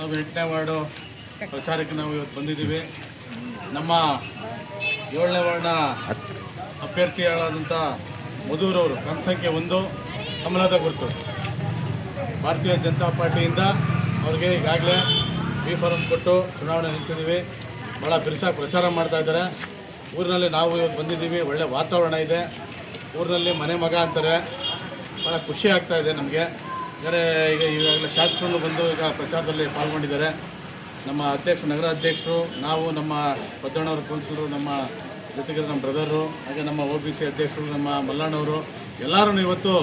ಹಾಗೂ ಎಂಟನೇ ವಾರ್ಡು ಪ್ರಚಾರಕ್ಕೆ ನಾವು ಇವತ್ತು ಬಂದಿದ್ದೀವಿ. ನಮ್ಮ ಏಳನೇ ವಾರ್ಡ್ನ ಅಭ್ಯರ್ಥಿಗಳಾದಂಥ ಮಧುರವರು ಕ್ರಮ ಸಂಖ್ಯೆ ಒಂದು, ಕಮಲದ ಗುರುತು. ಭಾರತೀಯ ಜನತಾ ಪಾರ್ಟಿಯಿಂದ ಅವ್ರಿಗೆ ಈಗಾಗಲೇ ಬಿ ಫಾರಂ ಕೊಟ್ಟು ಚುನಾವಣೆ ನಡೆಸಿದ್ದೀವಿ. ಭಾಳ ಬಿರುಸಾಗಿ ಪ್ರಚಾರ ಮಾಡ್ತಾ ಇದ್ದಾರೆ. ಊರಿನಲ್ಲಿ ನಾವು ಇವತ್ತು ಬಂದಿದ್ದೀವಿ. ಒಳ್ಳೆ ವಾತಾವರಣ ಇದೆ. ಊರಿನಲ್ಲಿ ಮನೆ ಮಗ ಅಂತಾರೆ. ಭಾಳ ಖುಷಿ ಆಗ್ತಾ ಇದೆ ನಮಗೆ. ಬೇರೆ ಈಗ ಈಗಾಗಲೇ ಶಾಸಕರು ಬಂದು ಈಗ ಪ್ರಚಾರದಲ್ಲಿ ಪಾಲ್ಗೊಂಡಿದ್ದಾರೆ. ನಮ್ಮ ಅಧ್ಯಕ್ಷ, ನಗರ ಅಧ್ಯಕ್ಷರು, ನಾವು ನಮ್ಮ ಪದ್ದಣ್ಣವ್ರ ಕೌನ್ಸಿಲರು, ನಮ್ಮ ಜೊತೆಗೆ ನಮ್ಮ ಬ್ರದರು ಹಾಗೆ ನಮ್ಮ ಒ ಬಿ ಸಿ ಅಧ್ಯಕ್ಷರು, ನಮ್ಮ ಮಲ್ಲಣ್ಣವರು ಎಲ್ಲರೂ ಇವತ್ತು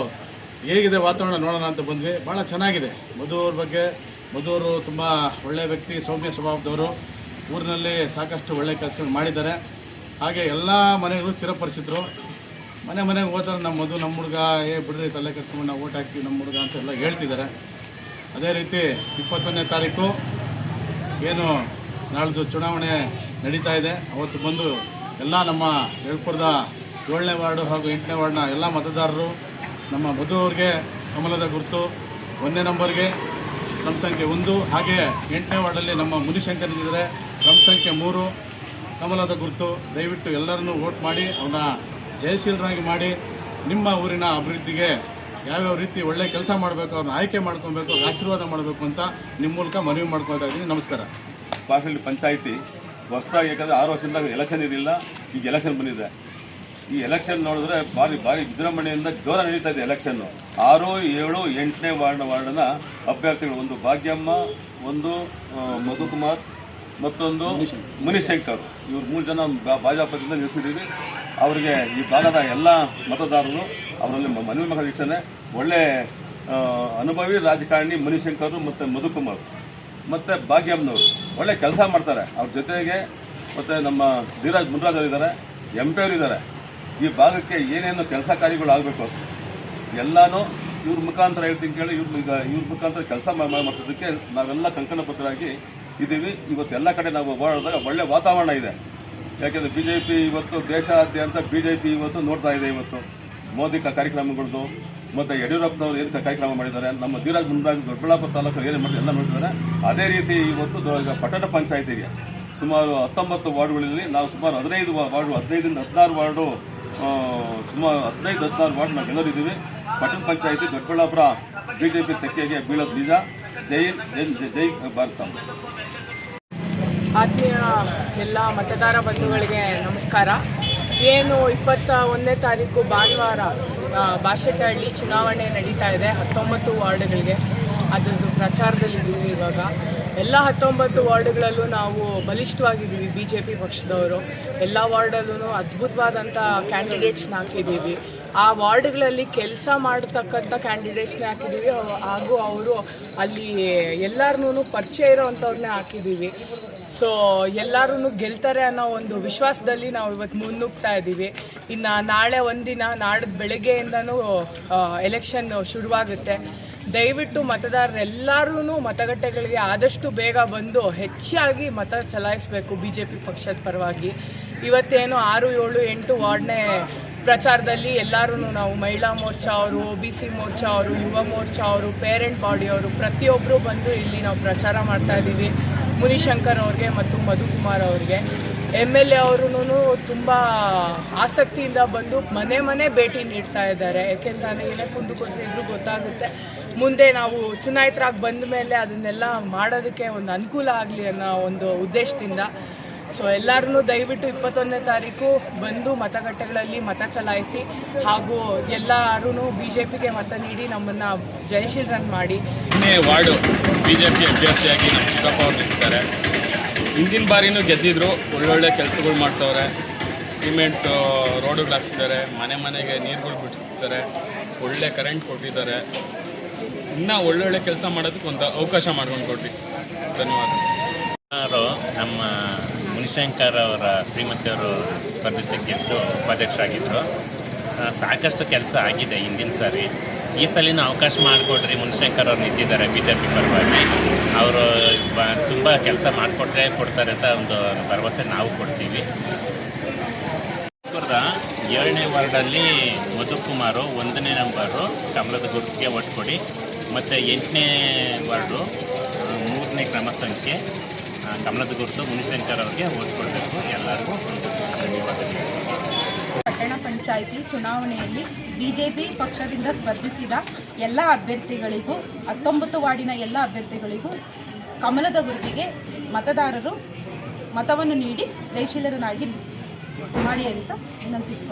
ಹೇಗಿದೆ ವಾತಾವರಣ ನೋಡೋಣ ಅಂತ ಬಂದ್ವಿ. ಭಾಳ ಚೆನ್ನಾಗಿದೆ. ಮಧುವರ ಬಗ್ಗೆ, ಮಧುವರು ತುಂಬ ಒಳ್ಳೆಯ ವ್ಯಕ್ತಿ, ಸೌಮ್ಯ ಸ್ವಭಾವದವರು. ಊರಿನಲ್ಲಿ ಸಾಕಷ್ಟು ಒಳ್ಳೆಯ ಕೆಲಸಗಳು ಮಾಡಿದ್ದಾರೆ. ಹಾಗೆ ಎಲ್ಲ ಮನೆಗಳು ಚಿರಪರಿಚಿತರು. ಮನೆ ಮನೆಗೆ ಹೋದ್ರೆ ನಮ್ಮ ಮಧು, ನಮ್ಮ ಹುಡುಗ, ಏ ಬಿಡ್ರಿ ತಲೆ ಕೆಡ್ಸ್ಕೊಂಡು ನಾವು ಓಟ್ ಹಾಕ್ತೀವಿ, ನಮ್ಮ ಹುಡುಗ ಅಂತೆಲ್ಲ ಹೇಳ್ತಿದ್ದಾರೆ. ಅದೇ ರೀತಿ ಇಪ್ಪತ್ತೊಂದನೇ ತಾರೀಕು ಏನು ನಾಳ್ದು ಚುನಾವಣೆ ನಡೀತಾ ಇದೆ. ಅವತ್ತು ಬಂದು ಎಲ್ಲ ನಮ್ಮ ಯಳ್ಪುರದ ಏಳನೇ ವಾರ್ಡು ಹಾಗೂ ಎಂಟನೇ ವಾರ್ಡ್ನ ಎಲ್ಲ ಮತದಾರರು, ನಮ್ಮ ಮಧು ಅವ್ರಿಗೆ ಕಮಲದ ಗುರುತು ಒಂದನೇ ನಂಬರ್ಗೆ ಕ್ರಮ ಸಂಖ್ಯೆ ಒಂದು, ಹಾಗೆ ಎಂಟನೇ ವಾರ್ಡಲ್ಲಿ ನಮ್ಮ ಮುನಿಶಂಕರ್ ಇದ್ದಾರೆ. ಕ್ರಮ ಸಂಖ್ಯೆ ಮೂರು, ಕಮಲದ ಗುರುತು, ದಯವಿಟ್ಟು ಎಲ್ಲರನ್ನೂ ವೋಟ್ ಮಾಡಿ ಅವನ್ನ ಜಯಶೀಲರಾಗಿ ಮಾಡಿ ನಿಮ್ಮ ಊರಿನ ಅಭಿವೃದ್ಧಿಗೆ ಯಾವ್ಯಾವ ರೀತಿ ಒಳ್ಳೆ ಕೆಲಸ ಮಾಡಬೇಕು ಅವ್ರನ್ನ ಆಯ್ಕೆ ಮಾಡ್ಕೊಬೇಕು ಆಶೀರ್ವಾದ ಮಾಡಬೇಕು ಅಂತ ನಿಮ್ಮ ಮೂಲಕ ಮನವಿ ಮಾಡ್ಕೊಳ್ತಾ ಇದ್ದೀನಿ. ನಮಸ್ಕಾರ. ಬಾಗಲಹಳ್ಳಿ ಪಂಚಾಯಿತಿ ಹೊಸದಾಗಿ ಯಾಕಂದರೆ ಆರು ವರ್ಷದಿಂದ ಎಲೆಕ್ಷನ್ ಇರಲಿಲ್ಲ, ಈಗ ಎಲೆಕ್ಷನ್ ಬಂದಿದೆ. ಈ ಎಲೆಕ್ಷನ್ ನೋಡಿದ್ರೆ ಭಾರಿ ಭಾರಿ ವಿಜೃಂಭಣೆಯಿಂದ ಜೋರ ನಡೀತಾ ಇದೆ ಎಲೆಕ್ಷನ್ನು ಆರು, ಏಳು, ಎಂಟನೇ ವಾರ್ಡ್ ವಾರ್ಡ್ನ ಅಭ್ಯರ್ಥಿಗಳು ಒಂದು ಭಾಗ್ಯಮ್ಮ, ಒಂದು ಮಧುಕುಮಾರ್ ಮತ್ತೊಂದು ಮುನಿಶಂಕರ್. ಇವ್ರು ಮೂರು ಜನ ಭಾಜಪದಿಂದ ನಿಲ್ಲಿಸಿದ್ದೀವಿ ಅವರಿಗೆ ಈ ಭಾಗದ ಎಲ್ಲ ಮತದಾರರು ಅವರಲ್ಲಿ ಮನವಿ ಮಗ ಒಳ್ಳೆ ಅನುಭವಿ ರಾಜಕಾರಣಿ ಮುನಿಶಂಕರ್ ಮತ್ತು ಮಧುಕುಮಾರ್. ಮತ್ತು ಭಾಗ್ಯಮ್ಮನವರು. ಒಳ್ಳೆ ಕೆಲಸ ಮಾಡ್ತಾರೆ. ಅವ್ರ ಜೊತೆಗೆ ಮತ್ತು ನಮ್ಮ ಧೀರಾಜ್ ಮುನ್ರಾಜ್ ಅವರು ಇದ್ದಾರೆ ಎಂ ಪಿ ಅವರಿದ್ದಾರೆ. ಈ ಭಾಗಕ್ಕೆ ಏನೇನು ಕೆಲಸ ಕಾರ್ಯಗಳು ಆಗಬೇಕು ಎಲ್ಲನೂ ಇವ್ರ ಮುಖಾಂತರ ಹೇಳ್ತೀನಿ ಕೇಳಿ, ಇವ್ರ ಈಗ ಇವ್ರ ಮುಖಾಂತರ ಕೆಲಸ ಮಾಡ್ತಿದ್ದಕ್ಕೆ ನಾವೆಲ್ಲ ಕಂಕಣಬದ್ಧರಾಗಿ ಇದ್ದೀವಿ. ಇವತ್ತು ಎಲ್ಲ ಕಡೆ ನಾವು ಓಡಾಡಿದಾಗ ಒಳ್ಳೆ ವಾತಾವರಣ ಇದೆ. ಯಾಕೆಂದರೆ ಬಿ ಜೆ ಪಿ ಇವತ್ತು ದೇಶಾದ್ಯಂತ ಬಿ ಜೆ ಪಿ ಇವತ್ತು ನೋಡ್ತಾ ಇದೆ ಇವತ್ತು. ಮೋದಿ ಕಾರ್ಯಕ್ರಮಗಳದ್ದು ಮತ್ತು ಯಡಿಯೂರಪ್ಪನವರು ಏನು ಕಾರ್ಯಕ್ರಮ ಮಾಡಿದ್ದಾರೆ, ನಮ್ಮ ಧೀರಾಜ್ ಮುಂಡ್ರಾಜ್ ದೊಡ್ಡಬಳ್ಳಾಪುರ ತಾಲೂಕು ಏನು ಮಾಡಿ ಎಲ್ಲ ಮಾಡಿದ್ದಾರೆ ಅದೇ ರೀತಿ ಇವತ್ತು ಪಟ್ಟಣ ಪಂಚಾಯತಿಗೆ ಸುಮಾರು ಹತ್ತೊಂಬತ್ತು ವಾರ್ಡ್ಗಳಲ್ಲಿ ನಾವು ಸುಮಾರು ಹದಿನೈದು ವಾರ್ಡು ಹದಿನೈದರಿಂದ ಹದಿನಾರು ವಾರ್ಡು ಸುಮಾರು ಹದಿನೈದು ಹದಿನಾರು ವಾರ್ಡ್ ನಾವು ಗೆಲ್ಲರಿದ್ದೀವಿ. ಪಟ್ಟಣ ಪಂಚಾಯತಿ ದೊಡ್ಡಬಳ್ಳಾಪುರ ಬಿ ಜೆ ಪಿ ತೆಕ್ಕೆಗೆ ಬೀಳೋದು ನಿಜ. ಜೈ ಜೈ ಆತ್ಮೀಯ ಎಲ್ಲ ಮತದಾರ ಬಂಧುಗಳಿಗೆ ನಮಸ್ಕಾರ. ಏನು ಇಪ್ಪತ್ತ ಒಂದನೇ ತಾರೀಕು ಭಾನುವಾರ ಬಾಶೆಟ್ಟಹಳ್ಳಿ ಚುನಾವಣೆ ನಡೀತಾ ಇದೆ, ಹತ್ತೊಂಬತ್ತು ವಾರ್ಡ್ಗಳಿಗೆ. ಅದರದ್ದು ಪ್ರಚಾರದಲ್ಲಿದ್ದೀವಿ ಇವಾಗ. ಎಲ್ಲ ಹತ್ತೊಂಬತ್ತು ವಾರ್ಡ್ಗಳಲ್ಲೂ ನಾವು ಬಲಿಷ್ಠವಾಗಿದ್ದೀವಿ ಬಿ ಜೆ ಪಿ ಪಕ್ಷದವರು. ಎಲ್ಲ ವಾರ್ಡಲ್ಲೂ ಅದ್ಭುತವಾದಂಥ ಕ್ಯಾಂಡಿಡೇಟ್ಸ್ನ ಹಾಕಿದ್ದೀವಿ ಆ ವಾರ್ಡ್ಗಳಲ್ಲಿ ಕೆಲಸ ಮಾಡ್ತಕ್ಕಂಥ ಕ್ಯಾಂಡಿಡೇಟ್ಸ್ನೇ ಹಾಕಿದ್ದೀವಿ. ಹಾಗೂ ಅವರು ಅಲ್ಲಿ ಎಲ್ಲರನ್ನೂ ಪರಿಚಯ ಇರೋವಂಥವ್ರನ್ನೇ ಹಾಕಿದ್ದೀವಿ. ಸೊ ಎಲ್ಲರೂ ಗೆಲ್ತಾರೆ ಅನ್ನೋ ಒಂದು ವಿಶ್ವಾಸದಲ್ಲಿ ನಾವು ಇವತ್ತು ಮುನ್ನುಗ್ತಾ ಇದ್ದೀವಿ ಇನ್ನು ನಾಳೆ ಒಂದಿನ, ನಾಡ್ದು ಬೆಳಗ್ಗೆಯಿಂದನೂ ಎಲೆಕ್ಷನ್ ಶುರುವಾಗುತ್ತೆ. ದಯವಿಟ್ಟು ಮತದಾರರೆಲ್ಲರೂ ಮತಗಟ್ಟೆಗಳಿಗೆ ಆದಷ್ಟು ಬೇಗ ಬಂದು ಹೆಚ್ಚಾಗಿ ಮತ ಚಲಾಯಿಸಬೇಕು ಬಿ ಜೆ ಪಿ ಪಕ್ಷದ ಪರವಾಗಿ. ಇವತ್ತೇನು ಆರು, ಏಳು, ಎಂಟು ವಾರ್ಡ್ನೇ ಪ್ರಚಾರದಲ್ಲಿ ಎಲ್ಲರೂ ನಾವು ಮಹಿಳಾ ಮೋರ್ಚಾ ಅವರು ಒ ಬಿ ಸಿ ಮೋರ್ಚಾ ಅವರು, ಯುವ ಮೋರ್ಚಾ ಅವರು ಪೇರೆಂಟ್ ಬಾಡಿ ಅವರು ಪ್ರತಿಯೊಬ್ಬರು ಬಂದು ಇಲ್ಲಿ ನಾವು ಪ್ರಚಾರ ಮಾಡ್ತಾ ಇದ್ದೀವಿ. ಮುನಿಶಂಕರ್ ಅವ್ರಿಗೆ ಮತ್ತು ಮಧುಕುಮಾರ್ ಅವ್ರಿಗೆ. ಎಂ ಎಲ್ ಎ ಅವರು ತುಂಬ ಆಸಕ್ತಿಯಿಂದ ಬಂದು ಮನೆ ಮನೆ ಭೇಟಿ ನೀಡ್ತಾ ಇದ್ದಾರೆ. ಯಾಕೆಂದ್ರೆ ಏನೇ ಕುಂದು ಕೊಟ್ಟರೆ ಇದ್ರೂ ಗೊತ್ತಾಗುತ್ತೆ. ಮುಂದೆ ನಾವು ಚುನಾಯಿತರಾಗಿ ಬಂದ ಮೇಲೆ ಅದನ್ನೆಲ್ಲ ಮಾಡೋದಕ್ಕೆ ಒಂದು ಅನುಕೂಲ ಆಗಲಿ ಅನ್ನೋ ಒಂದು ಉದ್ದೇಶದಿಂದ ಸೊ ಎಲ್ಲರೂ ದಯವಿಟ್ಟು ಇಪ್ಪತ್ತೊಂದನೇ ತಾರೀಕು ಬಂದು ಮತಗಟ್ಟೆಗಳಲ್ಲಿ ಮತ ಚಲಾಯಿಸಿ ಹಾಗೂ ಎಲ್ಲರೂ ಬಿ ಜೆ ಪಿಗೆ ಮತ ನೀಡಿ ನಮ್ಮನ್ನು ರನ್ ಮಾಡಿ. ವಾರ್ಡು ಬಿ ಜೆ ಪಿ ಅಭ್ಯರ್ಥಿಯಾಗಿ ನಮ್ಮ ಚಿಕ್ಕಪ್ಪ ಅವರು ನಿಂತಿದ್ದಾರೆ. ಹಿಂದಿನ ಬಾರಿನೂ ಗೆದ್ದಿದ್ರು, ಒಳ್ಳೊಳ್ಳೆ ಕೆಲಸಗಳು ಮಾಡಿಸವ್ರೆ. ಸಿಮೆಂಟ್ ರೋಡುಗಳು ಹಾಕ್ಸಿದ್ದಾರೆ, ಮನೆ ಮನೆಗೆ ನೀರುಗಳು ಬಿಡಿಸ್ತಿದ್ದಾರೆ ಒಳ್ಳೆ ಕರೆಂಟ್ ಕೊಟ್ಟಿದ್ದಾರೆ. ಇನ್ನೂ ಒಳ್ಳೊಳ್ಳೆ ಕೆಲಸ ಮಾಡೋದಕ್ಕೆ ಒಂದು ಅವಕಾಶ ಮಾಡ್ಕೊಂಡು ಕೊಟ್ಟು. ಧನ್ಯವಾದ ನಮ್ಮ ಮುನಿಶಂಕರ್ ಅವರ ಶ್ರೀಮತಿಯವರು ಸ್ಪರ್ಧಿಸಿ ಗೆದ್ದು ಉಪಾಧ್ಯಕ್ಷರಾಗಿದ್ದರು ಸಾಕಷ್ಟು ಕೆಲಸ ಆಗಿದೆ ಹಿಂದಿನ ಸಾರಿ. ಈ ಸಲಿನ ಅವಕಾಶ ಮಾಡಿಕೊಡ್ರಿ, ಮುನಿಶಂಕರ್ ಅವ್ರು ನಿಂತಿದ್ದಾರೆ ಬಿ ಜೆ ಪಿ ಪರವಾಗಿ. ಅವರು ತುಂಬ ಕೆಲಸ ಮಾಡಿಕೊಟ್ರೆ ಕೊಡ್ತಾರೆ ಅಂತ ಒಂದು ಭರವಸೆ ನಾವು ಕೊಡ್ತೀವಿ. ಏಳನೇ ವಾರ್ಡಲ್ಲಿ ಮಧುಕುಮಾರು ಒಂದನೇ ನಂಬರು, ಕಮಲದ ಗುರುತಿಗೆ ಒಟ್ಟು ಕೊಡಿ ಮತ್ತು ಎಂಟನೇ ವಾರ್ಡು ಮೂರನೇ ಕ್ರಮ ಸಂಖ್ಯೆ. ಕಮಲದ ಗುರುತು ಮುನಿಶಂಕರ್ ಅವರಿಗೆ ಓಟ್ ಕೊಡಬೇಕು ಎಲ್ಲರಿಗೂ ಪಟ್ಟಣ ಪಂಚಾಯಿತಿ ಚುನಾವಣೆಯಲ್ಲಿ ಬಿಜೆಪಿ ಪಕ್ಷದಿಂದ ಸ್ಪರ್ಧಿಸಿದ ಎಲ್ಲ ಅಭ್ಯರ್ಥಿಗಳಿಗೂ, ಹತ್ತೊಂಬತ್ತು ವಾರ್ಡಿನ ಎಲ್ಲ ಅಭ್ಯರ್ಥಿಗಳಿಗೂ ಕಮಲದ ಗುರುತಿಗೆ ಮತದಾರರು ಮತವನ್ನು ನೀಡಿ ಜಯಶೀಲರನ್ನಾಗಿ ಮಾಡಿ ಅಂತ ವಿನಂತಿಸಿಕೊಳ್ಳುತ್ತೇನೆ